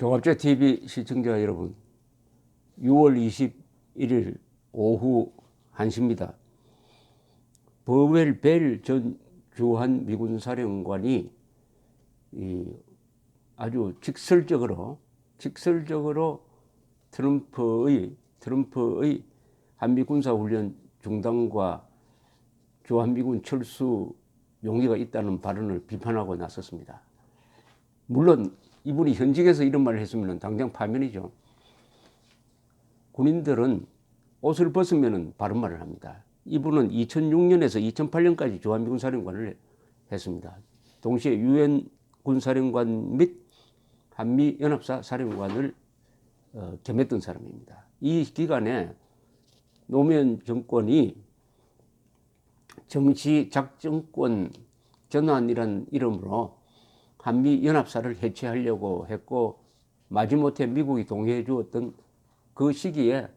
종합제 TV 시청자 여러분, 6월 21일 오후 1시입니다. 버웰 벨 전 주한 미군 사령관이 이 아주 직설적으로 직설적으로 트럼프의 트럼프의 한미 군사 훈련 중단과 주한미군 철수 용의가 있다는 발언을 비판하고 나섰습니다. 물론 이분이 현직에서 이런 말을 했으면 당장 파면이죠. 군인들은 옷을 벗으면 바른 말을 합니다. 이분은 2006년에서 2008년까지 주한미군 사령관을 했습니다. 동시에 유엔 군사령관 및 한미 연합사 사령관을 어, 겸했던 사람입니다. 이 기간에 노무현 정권이 정치 작전권 전환이라는 이름으로 한미 연합사를 해체하려고 했고 마지못해 미국이 동의해 주었던 그 시기에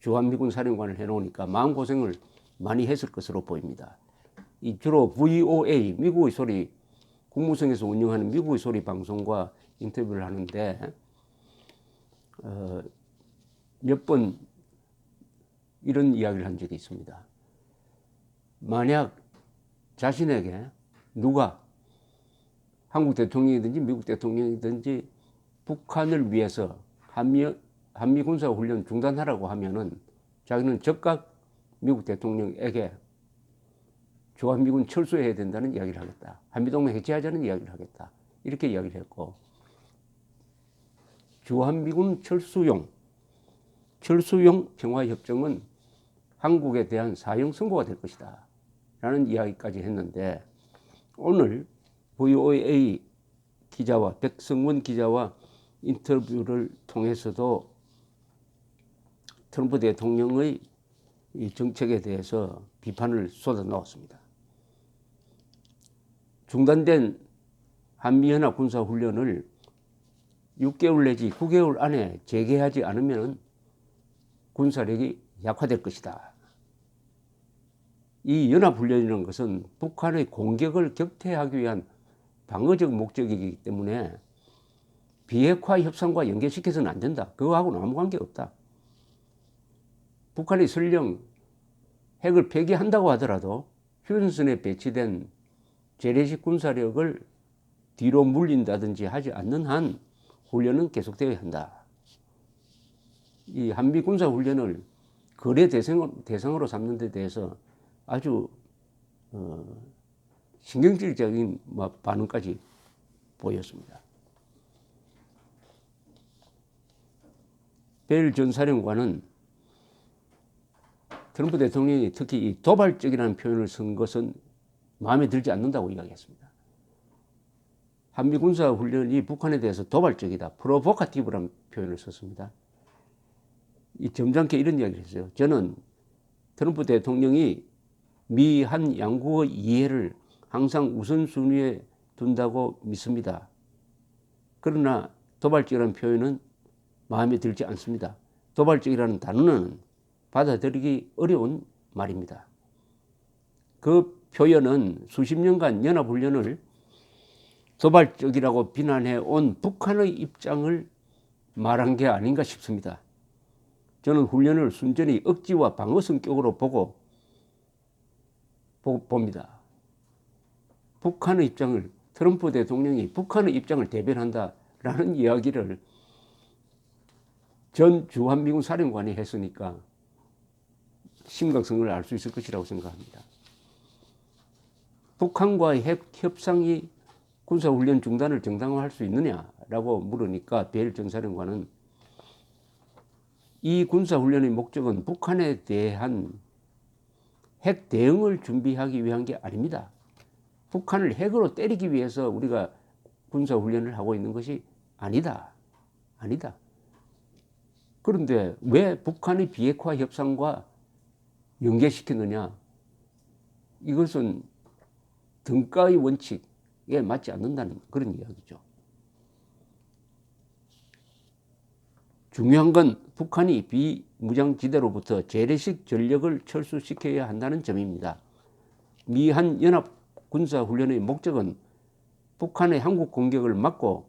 주한미군 사령관을 해놓으니까 마음고생을 많이 했을 것으로 보입니다. 이 주로 VOA 미국의 소리 국무성에서 운영하는 미국의 소리 방송과 인터뷰를 하는데 어, 몇 번 이런 이야기를 한 적이 있습니다. 만약 자신에게 누가 한국 대통령이든지 미국 대통령이든지 북한을 위해서 한미, 한미 군사 훈련 중단하라고 하면은 자기는 즉각 미국 대통령에게 주한미군 철수해야 된다는 이야기를 하겠다. 한미동맹 해체하자는 이야기를 하겠다. 이렇게 이야기를 했고 주한미군 철수용 철수용 평화협정은 한국에 대한 사형 선고가 될 것이다. 라는 이야기까지 했는데 오늘 VOA 기자와 백성원 기자와 인터뷰를 통해서도 트럼프 대통령의 이 정책에 대해서 비판을 쏟아 넣었습니다. 중단된 한미연합 군사훈련을 6개월 내지 9개월 안에 재개하지 않으면 군사력이 약화될 것이다. 이 연합훈련이라는 것은 북한의 공격을 격퇴하기 위한 방어적 목적이기 때문에 비핵화 협상과 연계시켜서는 안 된다. 그거하고는 아무 관계 없다. 북한이 설령 핵을 폐기한다고 하더라도 휴전선에 배치된 재래식 군사력을 뒤로 물린다든지 하지 않는 한 훈련은 계속되어야 한다. 이 한미 군사 훈련을 거래 대상으로 삼는 데 대해서 아주 어, 신경질적인 뭐 반응까지 보였습니다. 벨 전 사령관은 트럼프 대통령이 특히 이 도발적이라는 표현을 쓴 것은 마음에 들지 않는다고 이야기했습니다. 한미 군사 훈련이 북한에 대해서 도발적이다, 프로보카티브라는 표현을 썼습니다. 이 점잖게 이런 이야기를 했어요. 저는 트럼프 대통령이 미 한 양국의 이해를 항상 우선순위에 둔다고 믿습니다. 그러나 도발적이라는 표현은 마음에 들지 않습니다. 도발적이라는 단어는 받아들이기 어려운 말입니다. 그 표현은 수십 년간 연합훈련을 도발적이라고 비난해 온 북한의 입장을 말한 게 아닌가 싶습니다. 저는 훈련을 순전히 억지와 방어 성격으로 보고 봅니다. 북한의 입장을 트럼프 대통령이 북한의 입장을 대변한다라는 이야기를 전 주한미군 사령관이 했으니까 심각성을 알 수 있을 것이라고 생각합니다. 북한과의 핵 협상이 군사훈련 중단을 정당화할 수 있느냐라고 물으니까 베일 전 사령관은 이 군사훈련의 목적은 북한에 대한 핵 대응을 준비하기 위한 게 아닙니다. 북한을 핵으로 때리기 위해서 우리가 군사훈련을 하고 있는 것이 아니다. 아니다. 그런데 왜 북한의 비핵화 협상과 연계시키느냐? 이것은 등가의 원칙에 맞지 않는다는 그런 이야기죠. 중요한 건 북한이 비무장지대로부터 재래식 전력을 철수시켜야 한다는 점입니다. 미한 연합 군사훈련의 목적은 북한의 한국 공격을 막고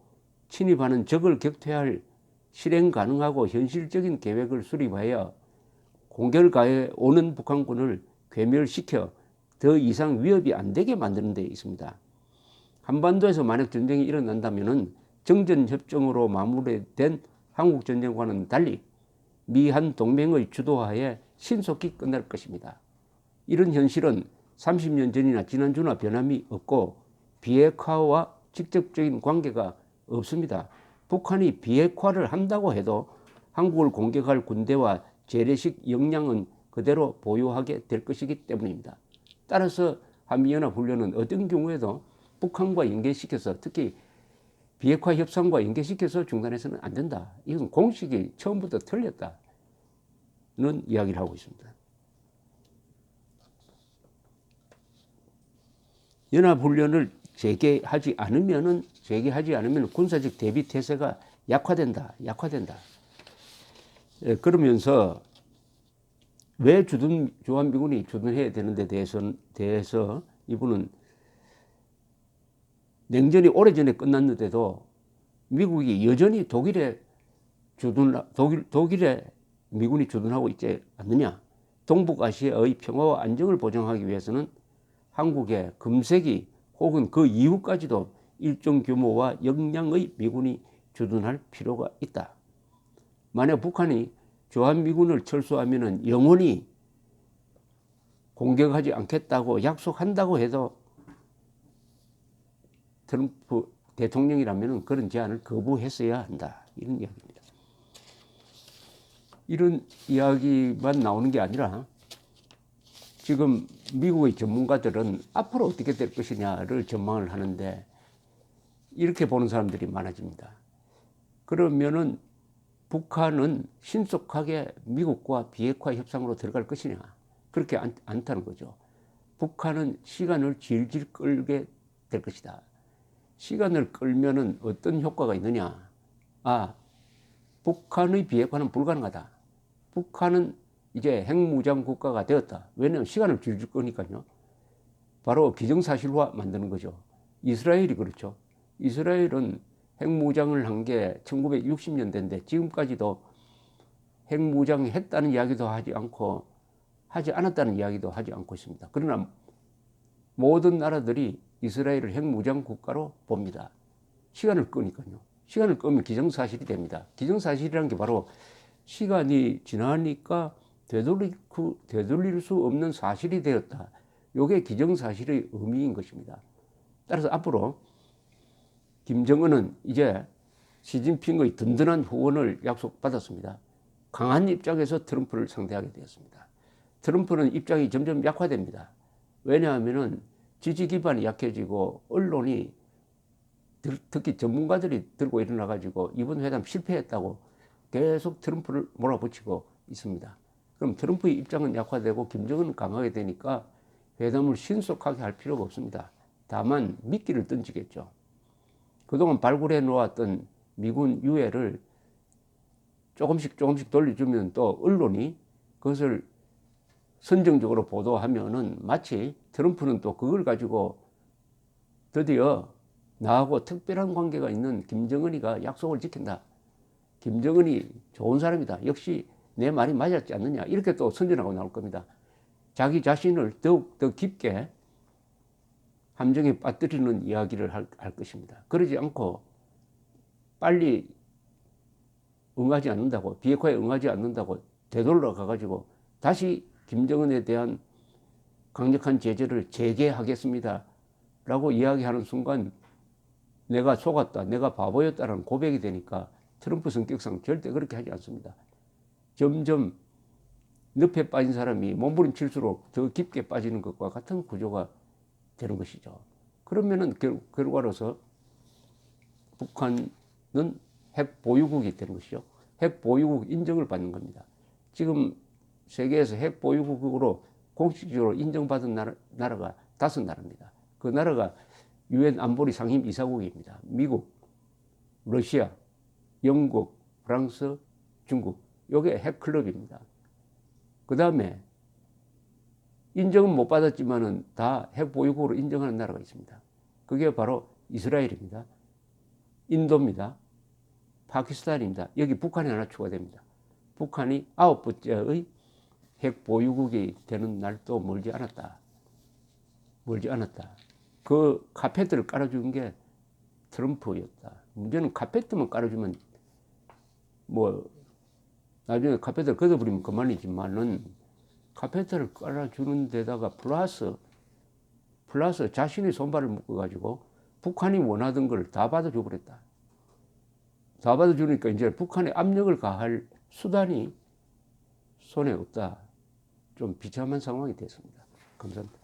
침입하는 적을 격퇴할 실행 가능하고 현실적인 계획을 수립하여 가해 오는 북한군을 괴멸시켜 더 이상 위협이 안 되게 만드는 데 있습니다. 한반도에서 만약 전쟁이 일어난다면 정전 협정으로 마무리된 한국 전쟁과는 달리 미한 동맹의 주도하에 신속히 끝날 것입니다. 이런 현실은 30년 전이나 지난주나 변함이 없고 비핵화와 직접적인 관계가 없습니다. 북한이 비핵화를 한다고 해도 한국을 공격할 군대와 재래식 역량은 그대로 보유하게 될 것이기 때문입니다. 따라서 한미연합훈련은 어떤 경우에도 북한과 연계시켜서 특히 비핵화 협상과 연계시켜서 중단해서는 안 된다. 이건 공식이 처음부터 틀렸다는 이야기를 하고 있습니다. 연합훈련을 재개하지 않으면은 재개하지 않으면 군사적 대비 태세가 약화된다. 약화된다. 예, 그러면서 왜 주둔 주한미군이 주둔해야 되는데 대해서 대해서 이분은 냉전이 오래전에 끝났는데도 미국이 여전히 독일에 주둔 독일 독일에 미군이 주둔하고 있지 않느냐? 동북아시아의 평화와 안정을 보장하기 위해서는 한국의 금색이 혹은 그 이후까지도 일정 규모와 역량의 미군이 주둔할 필요가 있다. 만약 북한이 주한미군을 철수하면 영원히 공격하지 않겠다고 약속한다고 해도 트럼프 대통령이라면 그런 제안을 거부했어야 한다. 이런 이야기입니다. 이런 이야기만 나오는 게 아니라 지금 미국의 전문가들은 앞으로 어떻게 될 것이냐를 전망을 하는데 이렇게 보는 사람들이 많아집니다. 그러면은 북한은 신속하게 미국과 비핵화 협상으로 들어갈 것이냐? 그렇게 않, 않다는 거죠. 북한은 시간을 질질 끌게 될 것이다. 시간을 끌면은 어떤 효과가 있느냐? 아, 북한의 비핵화는 불가능하다. 북한은 이제 핵무장 국가가 되었다. 왜냐하면 시간을 줄줄 거니까요. 바로 기정사실화 만드는 거죠. 이스라엘이 그렇죠. 이스라엘은 핵무장을 한 게 1960년대인데 지금까지도 핵무장 했다는 이야기도 하지 않고 하지 않았다는 이야기도 하지 않고 있습니다. 그러나 모든 나라들이 이스라엘을 핵무장 국가로 봅니다. 시간을 끄니까요. 시간을 끄면 기정사실이 됩니다. 기정사실이라는 게 바로 시간이 지나니까 되돌릴, 되돌릴 수 없는 사실이 되었다. 이게 기정사실의 의미인 것입니다. 따라서 앞으로 김정은은 이제 시진핑의 든든한 후원을 약속받았습니다. 강한 입장에서 트럼프를 상대하게 되었습니다. 트럼프는 입장이 점점 약화됩니다. 왜냐하면 지지 기반이 약해지고 언론이 특히 전문가들이 들고 일어나 가지고 이번 회담 실패했다고 계속 트럼프를 몰아붙이고 있습니다. 그럼 트럼프의 입장은 약화되고 김정은은 강하게 되니까 회담을 신속하게 할 필요가 없습니다. 다만 미끼를 던지겠죠. 그동안 발굴해 놓았던 미군 유해를 조금씩 조금씩 돌려주면 또 언론이 그것을 선정적으로 보도하면은 마치 트럼프는 또 그걸 가지고 드디어 나하고 특별한 관계가 있는 김정은이가 약속을 지킨다. 김정은이 좋은 사람이다. 역시 내 말이 맞았지 않느냐. 이렇게 또 선전하고 나올 겁니다. 자기 자신을 더욱 더 깊게 함정에 빠뜨리는 이야기를 할, 할 것입니다. 그러지 않고 빨리 응하지 않는다고, 비핵화에 응하지 않는다고 되돌려 가가지고 다시 김정은에 대한 강력한 제재를 재개하겠습니다. 라고 이야기하는 순간 내가 속았다, 내가 바보였다는 고백이 되니까 트럼프 성격상 절대 그렇게 하지 않습니다. 점점 늪에 빠진 사람이 몸부림칠수록 더 깊게 빠지는 것과 같은 구조가 되는 것이죠. 그러면은 결, 결과로서 북한은 핵 보유국이 되는 것이죠. 핵 보유국 인정을 받는 겁니다. 지금 세계에서 핵 보유국으로 공식적으로 인정받은 나라, 나라가 다섯 나라입니다. 그 나라가 유엔 안보리 상임 이사국입니다. 미국, 러시아, 영국, 프랑스, 중국. 요게 핵클럽입니다. 그 다음에 인정은 못 받았지만은 다 핵보유국으로 인정하는 나라가 있습니다. 그게 바로 이스라엘입니다. 인도입니다. 파키스탄입니다. 여기 북한이 하나 추가됩니다. 북한이 아홉 번째의 핵 보유국이 되는 날도 멀지 않았다. 멀지 않았다. 그 카페트를 깔아준 게 트럼프였다. 문제는 카페트만 깔아주면 뭐 나중에 카페트를 걷어버리면 그만이지만은 카페트를 깔아주는 데다가 플러스 플러스 자신의 손발을 묶어가지고 북한이 원하던 걸 다 받아줘 버렸다. 다 받아주니까 이제 북한에 압력을 가할 수단이 손에 없다. 좀 비참한 상황이 됐습니다. 감사합니다.